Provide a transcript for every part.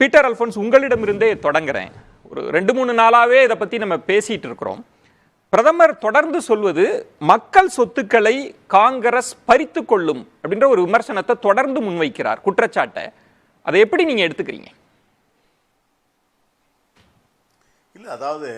Peter Alphons உங்களிடமிருந்தே தொடங்குறேன். ஒரு ரெண்டு மூணு நாளாகவே இதை பற்றி நம்ம பேசிட்டு இருக்கிறோம். பிரதமர் தொடர்ந்து சொல்வது மக்கள் சொத்துக்களை காங்கிரஸ் பறித்து கொள்ளும் அப்படின்ற ஒரு விமர்சனத்தை தொடர்ந்து முன்வைக்கிறார் குற்றச்சாட்டை. அதை எப்படி நீங்கள் எடுத்துக்கிறீங்க? இல்லை அதாவது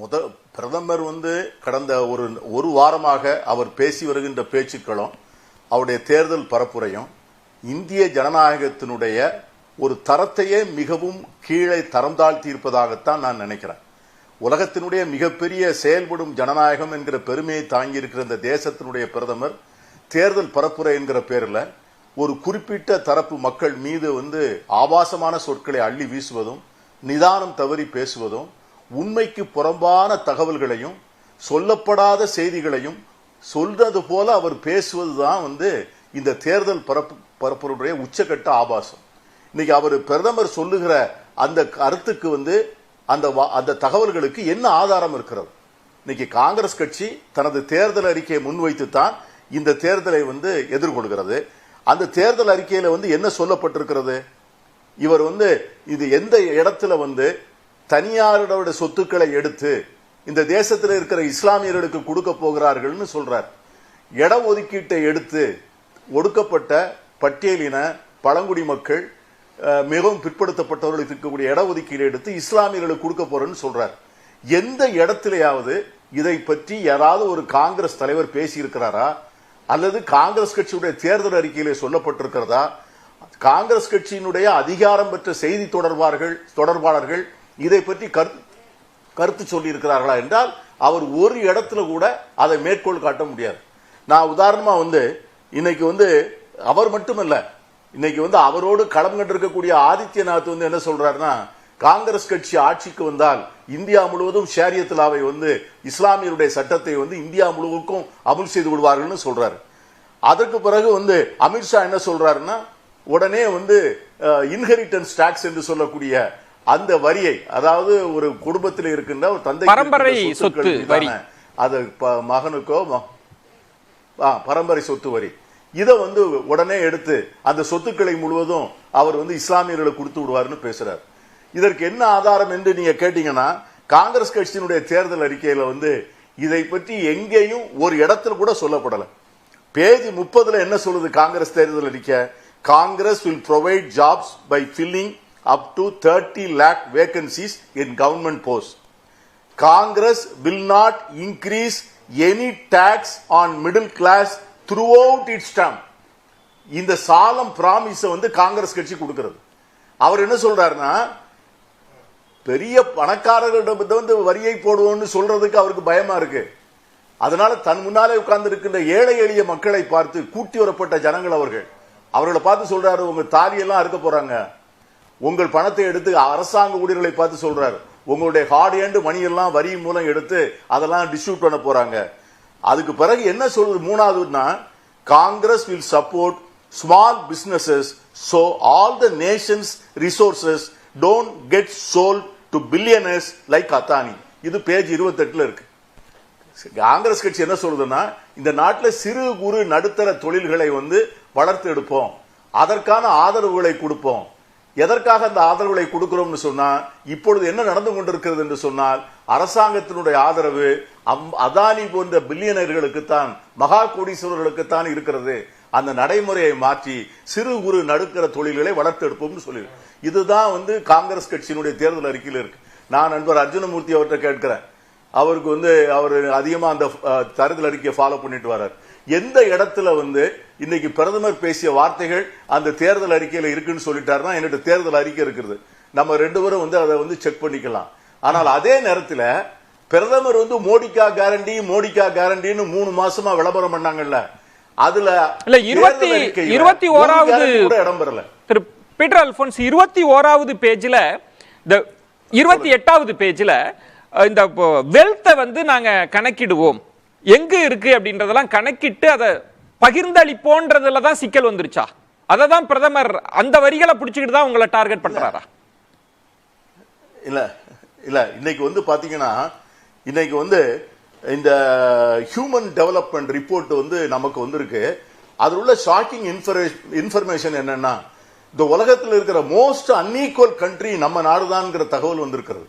முத பிரதமர் வந்து கடந்த ஒரு ஒரு வாரமாக அவர் பேசி வருகின்ற பேச்சுக்களும் அவருடைய தேர்தல் பரப்புரையும் இந்திய ஜனநாயகத்தினுடைய ஒரு தரத்தையே மிகவும் கீழே தரம் தாழ்த்தி இருப்பதாகத்தான் நான் நினைக்கிறேன். உலகத்தினுடைய மிகப்பெரிய செயல்படும் ஜனநாயகம் என்கிற பெருமையை தாங்கி இருக்கிற இந்த தேசத்தினுடைய பிரதமர் தேர்தல் பரப்புரை என்கிற பேரில் ஒரு குறிப்பிட்ட தரப்பு மக்கள் மீது வந்து ஆபாசமான சொற்களை அள்ளி வீசுவதும் நிதானம் தவறி பேசுவதும் உண்மைக்கு புறம்பான தகவல்களையும் சொல்லப்படாத செய்திகளையும் சொல்றது போல அவர் பேசுவதுதான் வந்து இந்த தேர்தல் பரப்பு பரப்புடைய உச்சக்கட்ட ஆபாசம். இன்னைக்கு அவர் பிரதமர் சொல்லுகிற அந்த கருத்துக்கு வந்து அந்த வா- அந்த தகவல்களுக்கு என்ன ஆதாரம் இருக்கிறது? இன்னைக்கு காங்கிரஸ் கட்சி தனது தேர்தல் அறிக்கையை முன்வைத்து தான் இந்த தேர்தலை வந்து எதிர்கொள்கிறது. அந்த தேர்தல் அறிக்கையில வந்து என்ன சொல்லப்பட்டிருக்கிறது? இவர் வந்து இது எந்த இடத்துல வந்து தனியாரோட சொத்துக்களை எடுத்து இந்த தேசத்தில் இருக்கிற இஸ்லாமியர்களுக்கு கொடுக்க போகிறார்கள்னு சொல்றார். இட ஒதுக்கீட்டை எடுத்து ஒடுக்கப்பட்ட பட்டியலின பழங்குடி மக்கள் மிகவும் பிற்படுத்தப்பட்டவர்களுக்கு இருக்கக்கூடிய இட ஒதுக்கீடு எடுத்து இஸ்லாமியர்களுக்கு கொடுக்க போறேன்னு சொல்றார். எந்த இடத்திலேயாவது இதை பற்றி யாராவது ஒரு காங்கிரஸ் தலைவர் பேசியிருக்கிறாரா? அல்லது காங்கிரஸ் கட்சியுடைய தேர்தல் அறிக்கையிலே சொல்லப்பட்டிருக்கிறதா? காங்கிரஸ் கட்சியினுடைய அதிகாரம் பெற்ற செய்தி தொடர்பார்கள் தொடர்பாளர்கள் இதை பற்றி கருத்து கருத்து சொல்லி இருக்கிறார்களா என்றால் அவர் ஒரு இடத்துல கூட அதை மேற்கோள் காட்ட முடியாது. நான் உதாரணமா வந்து இன்னைக்கு வந்து அவர் மட்டுமல்ல இன்னைக்கு வந்து அவரோடு களம் கண்டிருக்கக்கூடிய ஆதித்யநாத் வந்து என்ன சொல்றாருன்னா காங்கிரஸ் கட்சி ஆட்சிக்கு வந்தால் இந்தியா முழுவதும் ஷேரியத் லாவை வந்து இஸ்லாமியருடைய சட்டத்தை வந்து இந்தியா முழுவதுக்கும் அமுல் செய்து விடுவார்கள்னு சொல்றாரு அதற்கு பிறகு வந்து அமித்ஷா என்ன சொல்றாருன்னா உடனே வந்து இன்ஹெரிட்டன்ஸ் டாக்ஸ் என்று சொல்லக்கூடிய அந்த வரியை அதாவது ஒரு குடும்பத்தில் இருக்கின்ற ஒரு தந்தை பரம்பரை சொத்து வரி. அது மகனுக்கோ பரம்பரை சொத்து வரி இதை வந்து உடனே எடுத்து அந்த சொத்துக்களை முழுவதும் அவர் வந்து இஸ்லாமியர்களுக்கு கொடுத்து விடுவார்னு பேசுறார். இதற்கு என்ன ஆதாரம் என்று நீங்க கேட்டீங்கன்னா காங்கிரஸ் கட்சியினுடைய தேர்தல் அறிக்கையில வந்து இதை பற்றி எங்கேயும் ஒரு இடத்துல கூட சொல்லப்படல. பேஜ் முப்பதுல என்ன சொல்லுது காங்கிரஸ் தேர்தல் அறிக்கை? Congress will provide jobs by filling up to thirty lakh vacancies in government post Congress will not increase any tax on middle class throughout its term இந்த சாலம் பிராமிஸை வந்து காங்கிரஸ் கட்சி கொடுக்கிறது. அவர் என்ன சொல்றாருன்னா பெரிய பணக்காரர்களிடம் வந்து வரியை போடுவோம்னு சொல்றதுக்கு அவருக்கு பயமா இருக்கு. அதனால தன் முன்னாலே உட்கார்ந்து இருக்கின்ற ஏழை எளிய மக்களை பார்த்து கூட்டி வரப்பட்ட ஜனங்கள் அவர்கள் அவர்களை பார்த்து சொல்றாரு உங்க தாலியெல்லாம் அறுக்க போறாங்க. உங்கள் பணத்தை எடுத்து அரசாங்க ஊழியர்களை பார்த்து சொல்றாரு. உங்களுடைய ஹார்ட் ஏண்டு மணியெல்லாம் வரி மூலம் எடுத்து அதெல்லாம் டிஸ்ட்ரிபியூட் பண்ண போறாங்க. அதுக்கு பிறகு என்ன சொல்றது மூணாவதுன்னா Congress will support small businesses so all the nation's resources don't get sold to billionaires like Adani இது பேஜ் இருபத்தெட்டுல இருக்கு. காங்கிரஸ் கட்சி என்ன சொல்றதுன்னா இந்த நாட்டில் சிறு குறு நடுத்தர தொழில்களை வந்து வளர்த்து எடுப்போம். அதற்கான ஆதரவுகளை கொடுப்போம். எதற்காக அந்த ஆதரவுகளை கொடுக்கிறோம்னு சொன்னால் இப்பொழுது என்ன நடந்து கொண்டிருக்கிறது என்று சொன்னால் அரசாங்கத்தினுடைய ஆதரவு அம்- அதானி போன்ற பில்லியனர்களுக்குத்தான் மகா கோடீஸ்வரர்களுக்குத்தான் இருக்கிறது. அந்த நடைமுறையை மாற்றி சிறு குறு நடுக்கிற தொழில்களை வளர்த்தெடுப்போம்னு சொல்லி இதுதான் வந்து காங்கிரஸ் கட்சியினுடைய தேர்தல் அறிக்கையில் இருக்கு. நான் நண்பர் அர்ஜுனமூர்த்தி அவர்கிட்ட கேட்கிறேன். அவருக்கு வந்து அவர் அதிகமா அந்த தேர்தல் அறிக்கையை ஃபாலோ பண்ணிட்டு வர்றார். எந்த இடத்துல வந்து இன்னைக்கு பிரதமர் பேசிய வார்த்தைகள் அந்த தேர்தல் அறிக்கையில இருக்குன்னு சொல்லிட்டாருன்னா என்னோட தேர்தல் அறிக்கை இருக்குது. நம்ம ரெண்டு பேரும் வந்து அதை வந்து செக் பண்ணிக்கலாம். ஆனால் அதே நேரத்துல பிரதமர் வந்து மோடிக்கா கேரண்டி மோடிக்கா கேரண்டின்னு மூணு மாசமா விளம்பரம் பண்ணாங்கல்ல. அதுல இல்ல, இருபத்தி- இருபத்தி ஓராவது- இடம் பெறல. திரு பீட்டர் அல்போன்ஸ் இருபத்தி ஓராவது பேஜ்ல இந்த இருபத்தி எட்டாவது பேஜ்ல இந்த வெல்த்தை வந்து நாங்கள் கணக்கிடுவோம். எங்கே இருக்குது அப்படின்றதெல்லாம் கணக்கிட்டு அதை பகிர்ந்தளிப்போன்றதுல தான் சிக்கல் வந்துருச்சா? அதை தான் பிரதமர் அந்த வரிகளை பிடிச்சிக்கிட்டு தான் உங்களை டார்கெட் பண்ணுறாரா இல்லை இல்லை இன்னைக்கு வந்து பார்த்தீங்கன்னா இன்னைக்கு வந்து இந்த ஹியூமன் டெவலப்மெண்ட் ரிப்போர்ட் வந்து நமக்கு வந்திருக்கு. அதில் உள்ள ஷாக்கிங் இன்ஃபர்மேஷன் என்னன்னா இந்த உலகத்தில் இருக்கிற மோஸ்ட் அன்ஈக்குவல் கண்ட்ரி நம்ம நாடுதான்ங்கிற தகவல் வந்திருக்கிறது.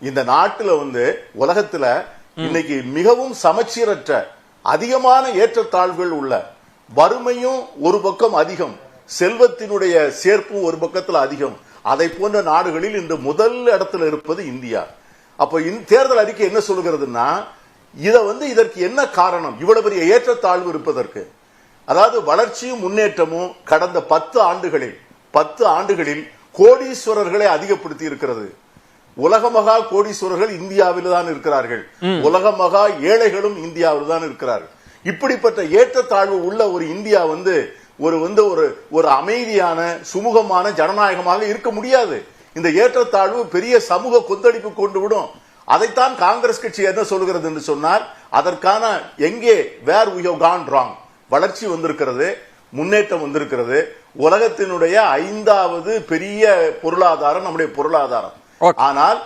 இந்த நாட்டுல வந்து உலகத்துல இன்னைக்கு மிகவும் சமச்சீரற்ற அதிகமான ஏற்றத்தாழ்வுகள் உள்ள வறுமையும் ஒரு பக்கம் அதிகம் செல்வத்தினுடைய சேர்ப்பும் ஒரு பக்கத்துல அதிகம். அதை போன்ற நாடுகளில் இன்று முதல் இடத்துல இருப்பது இந்தியா. அப்ப தேர்தல் அறிக்கை என்ன சொல்லுகிறதுன்னா இத வந்து இதற்கு என்ன காரணம்? இவ்வளவு பெரிய ஏற்றத்தாழ்வு இருப்பதற்கு. அதாவது வளர்ச்சியும் முன்னேற்றமும் கடந்த பத்து ஆண்டுகளில் பத்து ஆண்டுகளில் கோடீஸ்வரர்களை அதிகப்படுத்தி இருக்கிறது. உலக மகா கோடீஸ்வரர்கள் இந்தியாவில் தான் இருக்கிறார்கள். உலக மகா ஏழைகளும் இந்தியாவில் தான் இருக்கிறார்கள். இப்படிப்பட்ட ஏற்றத்தாழ்வு உள்ள ஒரு இந்தியா வந்து ஒரு வந்து ஒரு ஒரு அமைதியான சுமூகமான ஜனநாயகமாக இருக்க முடியாது. இந்த ஏற்றத்தாழ்வு பெரிய சமூக கொந்தளிப்பு கொண்டு விடும். அதைத்தான் காங்கிரஸ் கட்சி என்ன சொல்கிறது என்று சொன்னால் அதற்கான எங்கே வேர் we have gone wrong? வளர்ச்சி வந்திருக்கிறது முன்னேற்றம் வந்திருக்கிறது. உலகத்தினுடைய ஐந்தாவது பெரிய பொருளாதாரம் நம்முடைய பொருளாதாரம். ஆனால்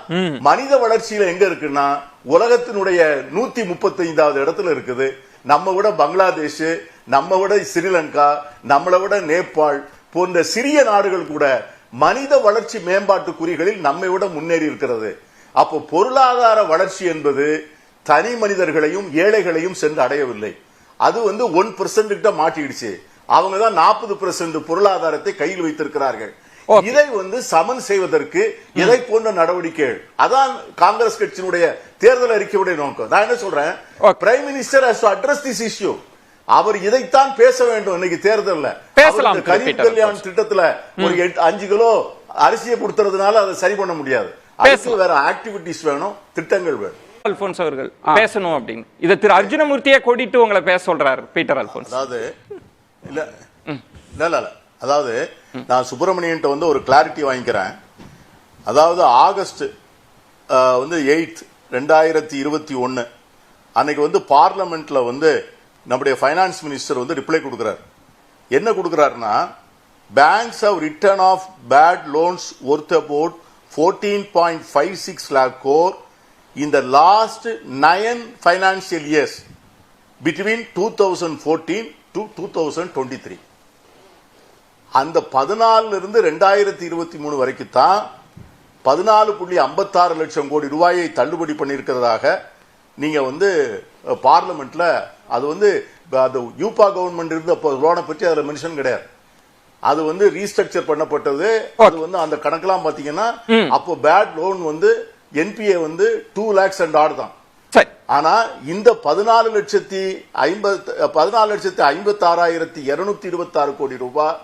மனித வளர்ச்சியில எங்க இருக்குன்னா உலகத்தினுடைய நூத்தி முப்பத்தி ஐந்தாவது இடத்துல இருக்குது. நம்ம விட பங்களாதேஷ் நம்ம விட ஸ்ரீலங்கா நம்மளை விட நேபாள் போன்ற சிறிய நாடுகள் கூட மனித வளர்ச்சி மேம்பாட்டு குறிகளில் நம்மை விட முன்னேறி இருக்கிறது. அப்போ பொருளாதார வளர்ச்சி என்பது தனி மனிதர்களையும் ஏழைகளையும் சென்று அடையவில்லை. அது வந்து ஒன் பெர்சென்ட் கிட்ட மாட்டிடுச்சு அவங்க தான் நாற்பது பொருளாதாரத்தை கையில் வைத்திருக்கிறார்கள். இதை வந்து சமன் செய்வதற்கு இதை போன்ற நடவடிக்கைகள் அதான் காங்கிரஸ் கட்சியினுடைய தேர்தல் அறிக்கையுடைய நோக்கம். நான் என்ன சொல்றேன். Prime minister has address this issue அவர் இதைத்தான் பேச வேண்டும் இன்னைக்கு தேர்தல்ல. பேசலாம், கரீப். கல்யாண் திட்டத்துல ஒரு எட்டு- அஞ்சு கிலோ அரிசியை கொடுத்ததுனால அதை சரி பண்ண முடியாது. பேசலாம். வேற ஆக்டிவிட்டிஸ் வேணும் திட்டங்கள் வேணும். அல்போன்ஸ் அவர்கள் பேசணும் அப்படின்னு. இதை திரு அர்ஜுனமூர்த்தியே கூட்டிட்டு உங்களை பேச சொல்றாரு பீட்டர் அல்போன்ஸ். அதாவது இல்ல இல்ல இல்ல. அதாவது நான் சுப்பிரமணியன்ட்ட வந்து ஒரு கிளாரிட்டி வாங்கிக்கிறேன். அதாவது ஆகஸ்ட் வந்து எயித் ரெண்டாயிரத்தி இருபத்தி ஒன்று அன்னைக்கு வந்து பார்லமெண்ட்ல வந்து நம்முடைய ஃபைனான்ஸ் மினிஸ்டர் வந்து ரிப்ளை கொடுக்குறாரு. என்ன கொடுக்குறாருன்னா banks have written off bad loans worth about fourteen point five six lakh crore in the last nine financial years between two thousand fourteen to two thousand twenty three அந்த பதினாலுல இருந்து ரெண்டாயிரத்தி இருபத்தி மூணு வரைக்கும் தான் பதினாலு புள்ளி ஐம்பத்தாறு லட்சம் கோடி ரூபாயை தள்ளுபடி பண்ணியிருக்கிறதாக நீங்க வந்து அஹ், பார்லிமெண்ட்ல அது வந்து அந்த யூபா கவர்மெண்ட் இருந்த லோனை பற்றி அதுல மென்ஷன் கிடையாது. அது வந்து ரீஸ்ட்ரக்சர் பண்ணப்பட்டது. அது வந்து அந்த கணக்கெல்லாம் பாத்தீங்கன்னா அப்போ பேட் லோன் வந்து என்பிஏ வந்து டூ லேக்ஸ் அண்ட் ஆட் தான். ஆனா இந்த பதினாலு லட்சத்தி ஐம்பத்தி பதினாலு லட்சத்தி ஐம்பத்தி ஆறாயிரத்தி இருநூத்தி இருபத்தி ஆறு கோடி ரூபாய்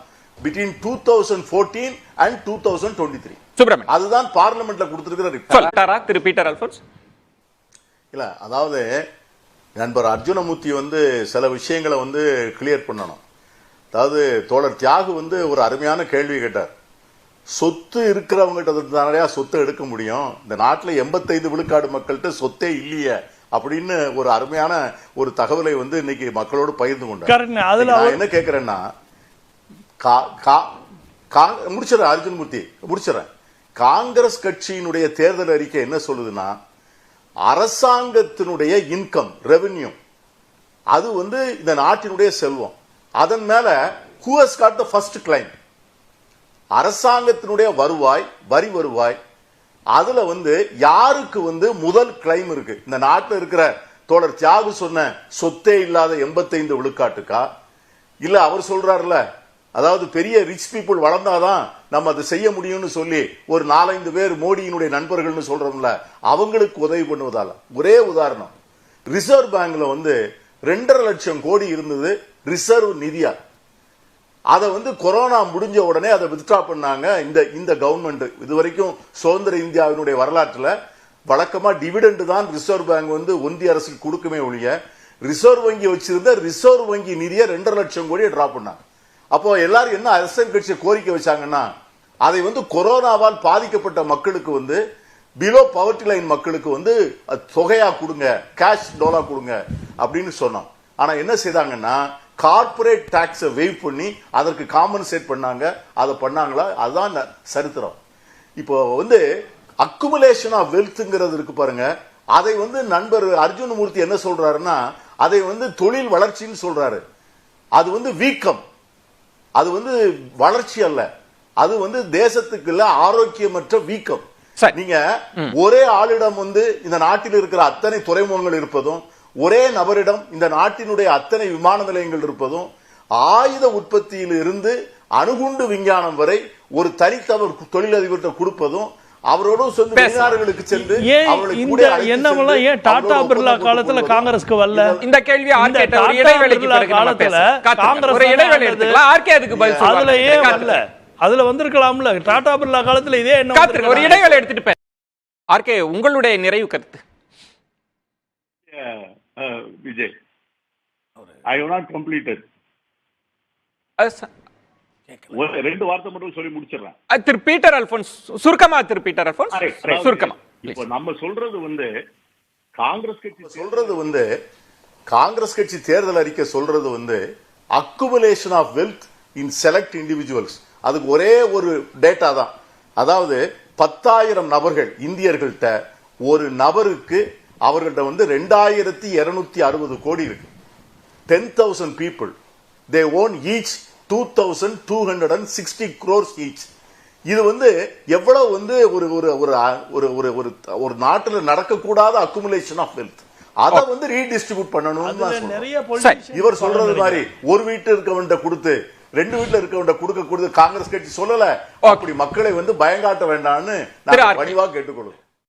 between two thousand fourteen and two thousand twenty three Subramanian அதுதான் பார்லிமெண்ட்ல கொடுத்திருக்கிற திரு பீட்டர் அல்போன்ஸ். இல்ல அதாவது நண்பர் அர்ஜுனமூர்த்தி வந்து சில விஷயங்களை வந்து கிளியர் பண்ணணும். அதாவது தோழர் தியாகு வந்து ஒரு அருமையான கேள்வி கேட்டார். சொத்து இருக்கிறவங்ககிட்ட தானே சொத்தை எடுக்க முடியும். இந்த நாட்டுல எண்பத்தைந்து விழுக்காடு மக்கள்கிட்ட சொத்தே இல்லையே அப்படின்னு ஒரு அருமையான ஒரு தகவலை வந்து இன்னைக்கு மக்களோடு பகிர்ந்து கொண்டார். நான் என்ன கேட்கிறேன்னா கா- கா- கா- முடிச்சிடறேன் அர்ஜுன்மூர்த்தி முடிச்சிடறேன். காங்கிரஸ் கட்சியினுடைய தேர்தல் அறிக்கை என்ன சொல்லுதுன்னா அரசாங்கத்தினுடைய இன்கம் ரெவென்யூ அது வந்து இந்த நாட்டினுடைய செல்வம். அதன் மேல who has got the first claim அரசாங்கத்தினுடைய வருவாய் வரி வருவாய் அதுல வந்து யாருக்கு வந்து முதல் கிளைம் இருக்கு? இந்த நாட்டில் இருக்கிற தோழர் தியாகு சொன்ன சொத்தே இல்லாத எண்பத்தைந்து விழுக்காட்டுக்கா? இல்ல அவர் சொல்றாருல அதாவது பெரிய ரிச் பீப்புள் வளர்ந்தாதான் நம்ம அதை செய்ய முடியும்னு சொல்லி ஒரு நாலஞ்சு பேர் மோடியினுடைய நண்பர்கள்னு சொல்றோம்ல அவங்களுக்கு உதவி பண்ணுவதால. ஒரே உதாரணம் ரிசர்வ் பேங்க்ல வந்து ரெண்டரை லட்சம் கோடி இருந்தது ரிசர்வ் நிதியா. அதை வந்து கொரோனா முடிஞ்ச உடனே அதை வித்ட்ரா பண்ணாங்க இந்த இந்த கவர்மெண்ட் இதுவரைக்கும் சுதந்திர இந்தியாவினுடைய வரலாற்றில் வழக்கமாக டிவிடெண்ட் தான் ரிசர்வ் பேங்க் வந்து ஒன்றிய அரசுக்கு கொடுக்குமே ஒழிய ரிசர்வ் வங்கி வச்சிருந்த ரிசர்வ் வங்கி நிதியை ரெண்டரை லட்சம் கோடியை டிரா பண்ணாங்க. அப்போ எல்லாரும் என்ன அரசியல் கட்சி கோரிக்கை வச்சாங்கன்னா அதை வந்து கொரோனாவால் பாதிக்கப்பட்ட மக்களுக்கு வந்து பிலோ பவர்ட்டி லைன் மக்களுக்கு வந்து தொகையா கொடுங்க கேஷ் டோலா கொடுங்க அப்படின்னு சொன்னோம். ஆனா என்ன செய்தாங்கன்னா கார்ப்பரேட் டாக்ஸை வெயிட் பண்ணி அதற்கு காம்பன்சேட் பண்ணாங்க. அதை பண்ணாங்களா? அதுதான் சரித்திரம். இப்போ வந்து அக்குமுலேஷன் ஆஃப் வெல்த்ங்கிறது இருக்கு பாருங்க. அதை வந்து நண்பர் அர்ஜுன் மூர்த்தி என்ன சொல்றாருன்னா அதை வந்து தொழில் வளர்ச்சின்னு சொல்றாரு. அது வந்து வீக்கம். அது வந்து வளர்ச்சி அல்ல. அது வந்து தேசத்துக்கு இல்ல ஆரோக்கியமற்ற வீக்கம். நீங்க ஒரே ஆளிடம் வந்து இந்த நாட்டில் இருக்கிற அத்தனை துறைமுகங்கள் இருப்பதும் ஒரே நபரிடம் இந்த நாட்டினுடைய அத்தனை விமான நிலையங்கள் இருப்பதும் ஆயுத உற்பத்தியில் இருந்து அணுகுண்டு விஞ்ஞானம் வரை ஒரு தனித்தவர் தொழிலதிபர்கிட்ட கொடுப்பதும் அவரோட சேர்ந்து. வெளிநாடுகளுக்கு சென்று இந்த எண்ணமெல்லாம் ஏன் டாடா பிர்லா காலத்துல காங்கிரஸ்க்கு வரல இந்த கேள்வி ஆர் இந்த கேட்ட ஒரு டாடா இடைவேளைக்கு காலத்துல. காங்கிரஸ் இடைவேளை. எடுத்துக்கலாம் ஆர்கே அதுக்கு பதில் அதுல ஏன். வரல அதுல வந்திருக்கலாம்ல டாடா பிர்லா காலத்துல இதே எண்ணம் காத்துங்க ஒரு. இடைவேளை எடுத்துட்டு ஆர்கே உங்களுடைய நிறைவு கருத்து uh, Vijay. I have not completed. அது ச- ஒரு- ரெண்டு வார்த்தை மட்டும் சொல்லி முடிச்சிடுறேன். திரு பீட்டர் அல்போன்ஸ் சுருக்கமா திரு பீட்டர் அல்போன்ஸ்? அதாவது, சுருக்கமா. இப்போ நம்ம சொல்றது வந்து காங்கிரஸ் கட்சி சொல்றது வந்து காங்கிரஸ் கட்சி தேர்தல் அறிக்கை சொல்றது வந்து accumulation of wealth in select individuals அதுக்கு ஒரே ஒரு டேட்டா தான். அதாவது பத்தாயிரம் நபர்கள் இந்தியர்கள்ட்ட ஒரு நபருக்கு அவர்கள்ட்ட வந்து ரெண்டாயிரத்தி இருநூத்தி அறுபது கோடி இருக்கு. Ten thousand people they own each two thousand two hundred and sixty crores each இது வந்து எவ்வளவு வந்து ஒரு ஒரு ஒரு ஒரு ஒரு ஒரு ஒரு நாட்டுல நடக்கக்கூடாத அக்குமுலேஷன் ஆஃப் வெல்த் அதை வந்து ரீடிஸ்ட்ரிபியூட் சொல்றேன். நிறைய இவர் சொல்றது. மாதிரி ஒரு வீட்டு இருக்கவன்ட்ட கொடுத்து ரெண்டு வீட்டுல இருக்கவன்ட்ட கொடுக்க கொடுத்து காங்கிரஸ் கட்சி சொல்லல அப்படி மக்களை வந்து பயங்காட்ட வேண்டாம்னு. பணிவா கேட்டுக்கொள்ளும்